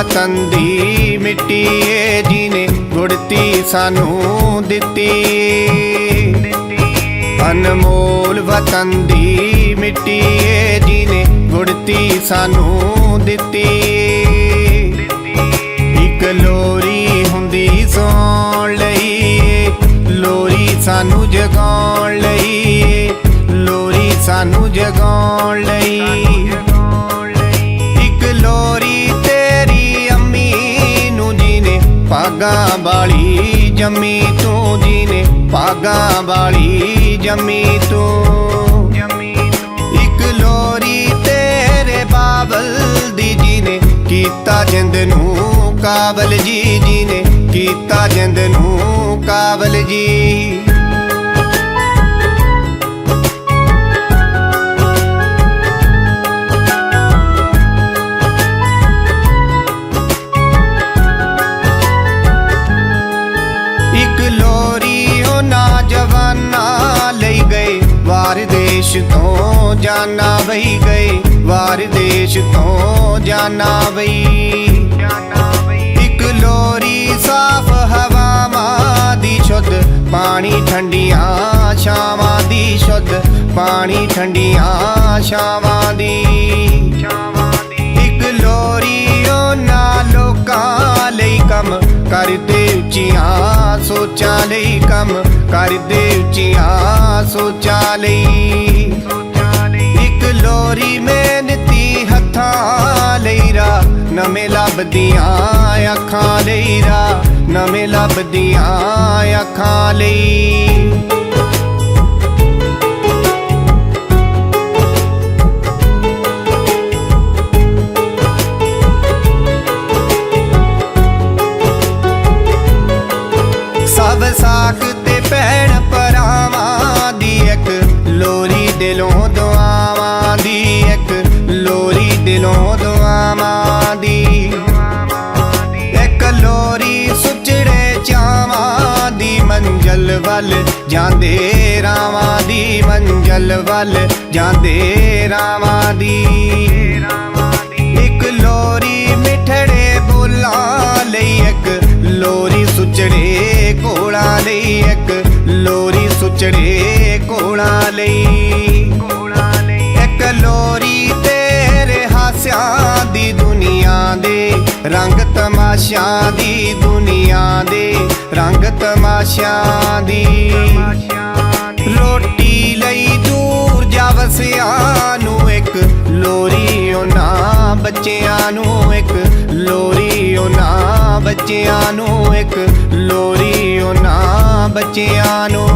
ਅਨਮੋਲ ਵਤਨ ਦੀ ਮਿੱਟੀ ਏ ਜਿਹਨੇ ਗੁੜਤੀ ਸਾਨੂੰ ਦਿੱਤੀ। ਅਨਮੋਲ ਵਤਨ ਦੀ ਮਿੱਟੀ ਏ ਜਿਹਨੇ ਗੁੜਤੀ ਸਾਨੂੰ ਦਿੱਤੀ। ਇੱਕ ਲੋਰੀ ਹੁੰਦੀ ਸੌਣ ਲਈ ਲੋਰੀ ਸਾਨੂੰ ਜਗਾਉਣ ਲਈ ਲੋਰੀ ਸਾਨੂੰ ਜਗਾਉਣ ਲਈ ਜੀਨੇ ਪਾਗਾਂ ਵਾਲੀ ਜੰਮੀ ਤੂੰ ਜੀਨੇ ਪਾਗਾਂ ਵਾਲੀ ਜੰਮੀ ਤੂੰ। ਇੱਕ ਲੋਰੀ ਤੇਰੇ ਬਾਬਲ ਦੀ ਜੀ ਨੇ ਕੀਤਾ ਜਿੰਦ ਨੂੰ ਕਾਬਲ ਜੀ ਜੀ ਨੇ ਕੀਤਾ ਜਿੰਦ ਨੂੰ ਕਾਬਲ ਜੀ ਦੇਸ਼ ਤੋਂ ਜਾਨਾ ਵਈ ਗਏ, ਵਾਰ ਦੇਸ਼ ਤੋਂ ਜਾਨਾ ਵਈ ਇੱਕ ਲੋਰੀ ਸਾਫ਼ ਹਵਾਵਾਂ ਦੀ ਸ਼ੁੱਧ, ਪਾਣੀ ਠੰਡੀਆਂ ਛਾਵਾਂ ਦੀ ਸ਼ੁੱਧ, ਪਾਣੀ ਠੰਡੀਆਂ ਛਾਵਾਂ ਦੀ। ਕਰਦੇ ਉੱਚੀਆਂ, ਸੋਚਾਂ ਲਈ ਕੰਮ ਕਰਦੇ ਉੱਚੀਆਂ, ਸੋਚਾਂ ਲਈ। ਇੱਕ ਲੋਰੀ ਮਿਹਨਤੀ ਹੱਥਾਂ ਲਈ ਰਾ, ਨਵੇਂ ਲੱਭਦੀਆਂ ਅੱਖਾਂ ਲਈ ਰਾ, ਨਵੇਂ ਲੱਭਦੀਆਂ ਅੱਖਾਂ ਲਈ। ਦਿਲੋਂ ਦੁਆਵਾਂ ਦੀ, ਇੱਕ ਲੋਰੀ ਦਿਲੋਂ ਦੁਆਵਾਂ ਦੀ। ਇੱਕ ਲੋਰੀ ਸੁਚੜੇ ਚਾਵਾਂ ਦੀ, ਮੰਜ਼ਲ ਵੱਲ ਜਾਂਦੇ ਰਾਵਾਂ ਦੀ, ਮੰਜ਼ਲ ਵੱਲ ਜਾਂਦੇ ਰਾਵਾਂ ਦੀ। ਇੱਕ ਲੋਰੀ ਮਿੱਠੜੇ ਬੋਲਾਂ ਲਈ, ਇੱਕ ਲੋਰੀ ਸੁਚੜੇ ਕੋਲਾਂ ਲਈ, ਇੱਕ ਲੋਰੀ ਸੁਚੜੇ ਕੋਲਾਂ ਲਈ। ਇੱਕ ਲੋਰੀ ਤੇਰੇ ਹਾਸਿਆਂ ਦੀ ਦੁਨੀਆ ਦੇ, ਰੰਗ ਤਮਾਸ਼ਿਆਂ ਦੀ ਦੁਨੀਆ ਦੇ, ਰੰਗ ਤਮਾਸ਼ਿਆਂ ਦੀ। ਰੋਟੀ ਲਈ ਦੂਰ ਜਾ ਵਸਿਆਂ ਨੂੰ ਇੱਕ ਲੋਰੀ, ਉਹਨਾਂ ਬੱਚਿਆਂ ਨੂੰ ਇੱਕ ਲੋਰੀ, ਉਹਨਾਂ ਬੱਚਿਆਂ ਨੂੰ ਇੱਕ ਲੋਰੀ ਉਹਨਾਂ ਬੱਚਿਆਂ ਨੂੰ।